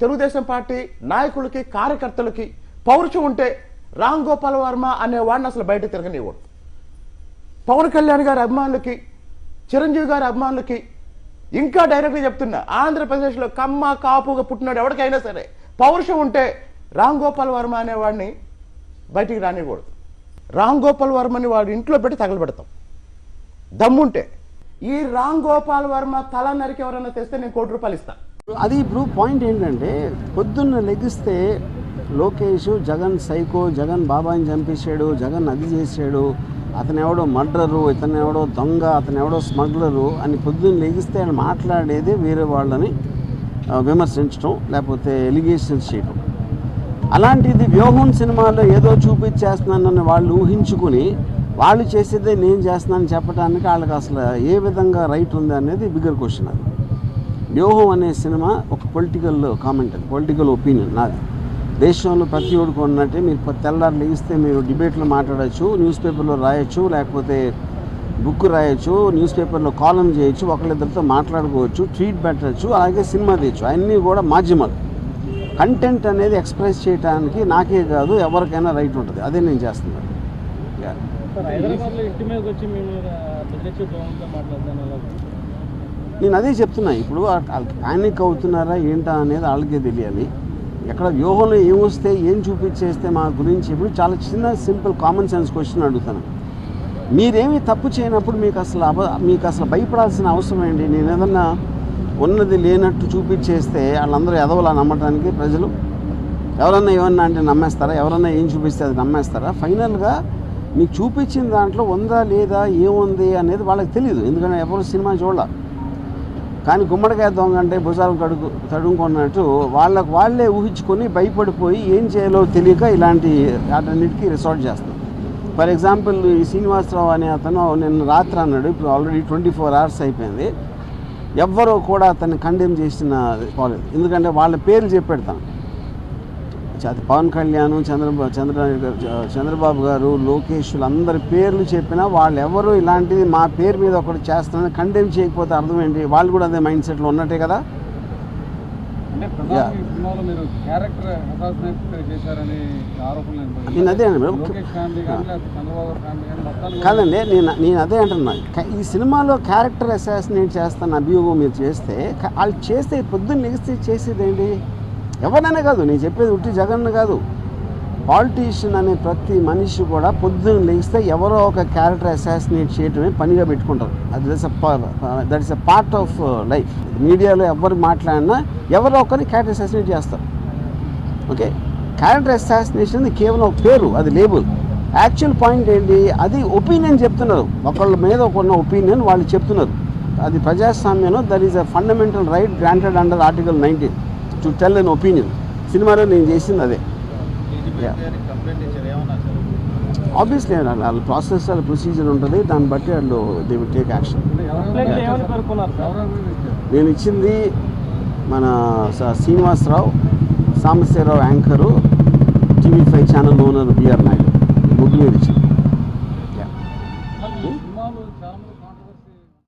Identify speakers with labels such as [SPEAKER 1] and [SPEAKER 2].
[SPEAKER 1] Telugu Desam party నాయకులకి కార్యకర్తలకి పౌరుషం ఉంటే రామ్ గోపాల్ వర్మ అనేవాడిని అసలు బయట తిరగనివ్వడు. పవన్ కళ్యాణ్ గారి అభిమానులకి చిరంజీవి గారి అభిమానులకి ఇంకా డైరెక్ట్గా చెప్తున్నా ఆంధ్రప్రదేశ్లో కమ్మ కాపుగా పుట్టినాడు ఎవరికైనా సరే పౌరుషం ఉంటే రామ్ గోపాల్ వర్మ అనేవాడిని బయటికి రానివ్వకూడదు రామ్ గోపాల్ వర్మని వాడి ఇంట్లో పెట్టి తగలబెడతాం. దమ్ముంటే ఈ రామ్ గోపాల్ వర్మ తల నరికి ఎవరైనా తెస్తే నేను కోటి రూపాయలు ఇస్తాను
[SPEAKER 2] అది ఇప్పుడు పాయింట్ ఏంటంటే పొద్దున్న లెగిస్తే లోకేష్ జగన్ సైకో జగన్ బాబాయిని చంపేశాడు జగన్ అది చేశాడు అతను ఎవడో మర్డరు ఇతను ఎవడో దొంగ అతను ఎవడో స్మగ్లరు అని పొద్దున్న లెగిస్తే ఆయన మాట్లాడేది వేరే వాళ్ళని విమర్శించడం లేకపోతే ఎలిగేషన్స్ చేయడం అలాంటిది వ్యూహం సినిమాలో ఏదో చూపించేస్తున్నానని వాళ్ళు ఊహించుకుని వాళ్ళు చేసేదే నేను చేస్తున్నానని చెప్పడానికి వాళ్ళకి అసలు ఏ విధంగా రైట్ ఉంది అనేది బిగ్గర్ క్వశ్చన్ అది. వ్యూహం అనే సినిమా ఒక పొలిటికల్ కామెంట్ అది పొలిటికల్ ఒపీనియన్ నాది. దేశంలో ప్రతి ఒడికి ఉన్నట్టే మీరు పొ- తెల్లారు లేగిస్తే మీరు డిబేట్లో మాట్లాడచ్చు న్యూస్ పేపర్లో రాయొచ్చు లేకపోతే బుక్ రాయొచ్చు న్యూస్ పేపర్లో కాలం చేయొచ్చు ఒకళ్ళిద్దరితో మాట్లాడుకోవచ్చు ట్వీట్ పెట్టచ్చు అలాగే సినిమా తీయచ్చు. అన్నీ కూడా మాధ్యమాలు. కంటెంట్ అనేది ఎక్స్ప్రెస్ చేయడానికి నాకే కాదు ఎవరికైనా రైట్ ఉంటుంది. అదే నేను చేస్తున్నాను
[SPEAKER 3] హైదరాబాద్లో ఇంటి మీదకి వచ్చి మేము మాట్లాడదాం
[SPEAKER 2] నేను అదే చెప్తున్నా ఇప్పుడు ప్యానిక్ అవుతున్నారా ఏంటా అనేది వాళ్ళకే తెలియాలి. ఎక్కడ వ్యూహంలో ఏమొస్తే ఏం చూపించేస్తే మా గురించి ఇప్పుడు చాలా చిన్న సింపుల్ కామన్ సెన్స్ క్వశ్చన్ అడుగుతాను. మీరేమి తప్పు చేయనప్పుడు మీకు అసలు అబ మీకు అసలు భయపడాల్సిన అవసరం ఏంటి? నేను ఏదన్నా ఉన్నది లేనట్టు చూపించేస్తే వాళ్ళందరూ ఎదవలా నమ్మటానికి ప్రజలు? ఎవరన్నా ఏమన్నా అంటే నమ్మేస్తారా? ఎవరన్నా ఏం చూపిస్తే అది నమ్మేస్తారా? ఫైనల్గా మీకు చూపించిన దాంట్లో ఉందా లేదా ఏముంది అనేది వాళ్ళకి తెలియదు ఎందుకంటే ఎవరు సినిమా చూడాలి. కానీ గుమ్మడికాయ దొంగ అంటే భుజాలు కడుగు తడుముకున్నట్టు వాళ్ళకు వాళ్ళే ఊహించుకొని భయపడిపోయి ఏం చేయాలో తెలియక ఇలాంటి వాటన్నిటికీ రిసార్ట్ చేస్తాం. ఫర్ ఎగ్జాంపుల్ ఈ శ్రీనివాసరావు అనే అతను నిన్న రాత్రి అన్నాడు ఇప్పుడు ఆల్రెడీ ట్వంటీ ఫోర్ అవర్స్ అయిపోయింది. ఎవ్వరూ కూడా అతన్ని కండెమ్ చేసిన పోలేదు ఎందుకంటే వాళ్ళ పేర్లు చెప్పెడతాను పవన్ కళ్యాణ్ చంద్రబాబు చంద్ర చంద్రబాబు గారు లోకేష్ అందరి పేర్లు చెప్పినా వాళ్ళు ఎవరు ఇలాంటిది మా పేరు మీద ఒకటి చేస్తానని కండెమ్ చేయకపోతే అర్థం ఏంటి? వాళ్ళు కూడా అదే మైండ్ సెట్లో ఉన్నట్టే కదా. నేను అదే కాదండి నేను నేను అదే అంటున్నా. ఈ సినిమాలో క్యారెక్టర్ అసాసినేట్ చేస్తాను అభియోగం మీరు చేస్తే వాళ్ళు చేస్తే పొద్దున్న లెగిస్తే చేసేది ఎవరైనా ఎవరినైనా కాదు నేను చెప్పేది ఉట్టి జగన్ కాదు. పాలిటీషియన్ అనే ప్రతి మనిషి కూడా పొద్దున్న లేస్తే ఎవరో ఒక క్యారెక్టర్ అసాసినేట్ చేయటమే పనిగా పెట్టుకుంటారు. అది that is a part of life మీడియాలో ఎవరు మాట్లాడినా ఎవరో ఒకరిని క్యారెక్టర్ అసాసినేట్ చేస్తారు. ఓకే క్యారెక్టర్ అసాసినేషన్ అది కేవలం ఒక పేరు అది లేబుల్ యాక్చువల్ పాయింట్ ఏంటి? అది ఒపీనియన్ చెప్తున్నారు. ఒకళ్ళ మీద ఒకన్న ఒపీనియన్ వాళ్ళు చెప్తున్నారు. అది ప్రజాస్వామ్యంలో there is a fundamental right granted under article nineteen to tell an opinion సినిమాలో నేను చేసింది అదే. ఆబ్వియస్లీ వాళ్ళ ప్రాసెస్ వాళ్ళ ప్రొసీజర్ ఉంటుంది దాన్ని బట్టి వాళ్ళు దే విల్ టేక్ యాక్షన్ నేను ఇచ్చింది మన స- Srinivasarao Sambasivarao anchor TV five channel owner BR Naidu. ముగ్గురు మీద ఇచ్చింది.